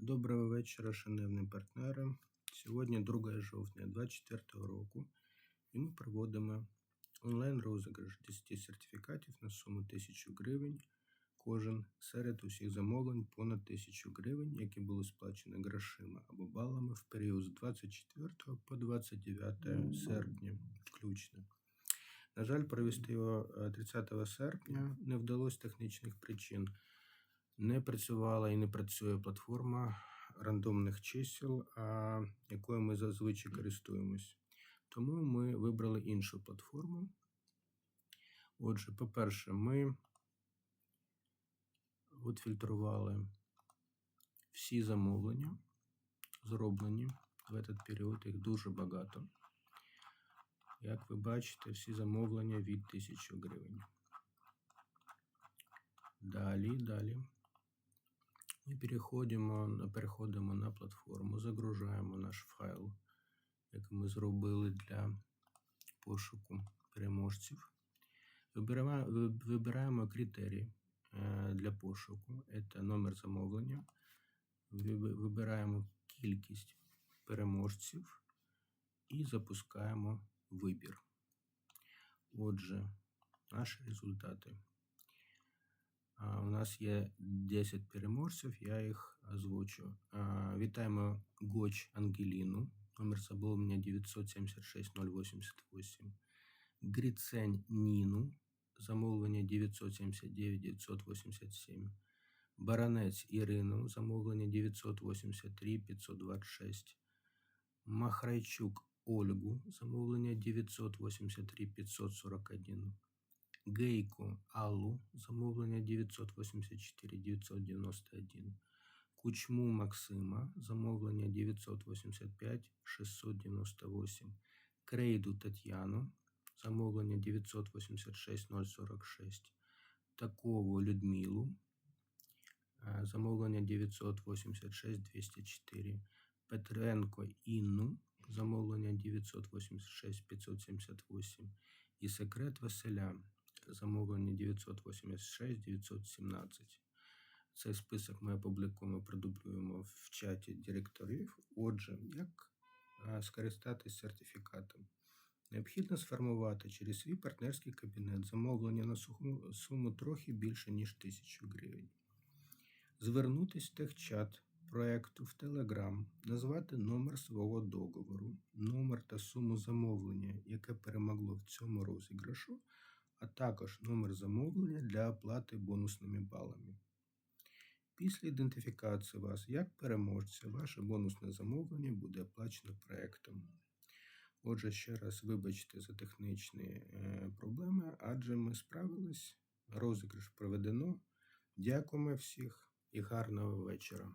Доброго вечора, шановні партнери. Сьогодні 2 жовтня 2024 року, і ми проводимо онлайн-розіграш 10 сертифікатів на суму 1000 гривень. Кожен серед усіх замовлень понад 1000 гривень, які були сплачені грошима або балами в період з 24 по 29 серпня включно. На жаль, провести його е, 30 серпня не вдалося технічних причин. Не працювала і не працює платформа рандомних чисел, якою ми зазвичай користуємось. Тому ми вибрали іншу платформу. Отже, по-перше, ми відфільтрували всі замовлення, зроблені в этот період, їх дуже багато. Як ви бачите, всі замовлення від 1000 гривень. Далі, далі. Ми переходимо, переходимо на платформу, загружаємо наш файл, який ми зробили для пошуку переможців. Вибираємо, ви- вибираємо е, для пошуку. Це номер замовлення. Виби- Вибираємо кількість переможців і запускаємо вибір. Отже, наші результати. А, У нас є 10 переможців, я їх озвучу. А, Вітаємо Гоч Ангеліну, номер замовлення 976 088. Грицень Ніну, замовлення 979 987. Баранець Ірину, замовлення 983 526. Махрайчук Ольгу, замовлення 983 541. Гейко Аллу, замовлення 984 991. Кучму Максима, замовлення 985 698. Крейду Тетяну, замовлення 986 046. Такову Людмилу, е, замовлення 986 204. Петренко Інну, замовлення 986 578. І секрет Василя, замовлення 986 917. Цей список ми опублікуємо, продублюємо в чаті директорів. Отже, як е, скористатись сертифікатом? Необхідно сформувати через свій партнерський кабінет замовлення на суму трохи більше, ніж 1000 гривень. Звернутись в техчат проекту в Telegram, назвати номер свого договору, номер та суму замовлення, яке перемогло в цьому розіграшу, а також номер замовлення для оплати бонусними балами. Після ідентифікації вас як переможця, ваше бонусне замовлення буде оплачено проектом. Отже, ще раз вибачте за технічні е, проблеми, адже ми справились. Розіграш проведено. Дякуємо всіх і гарного вечора.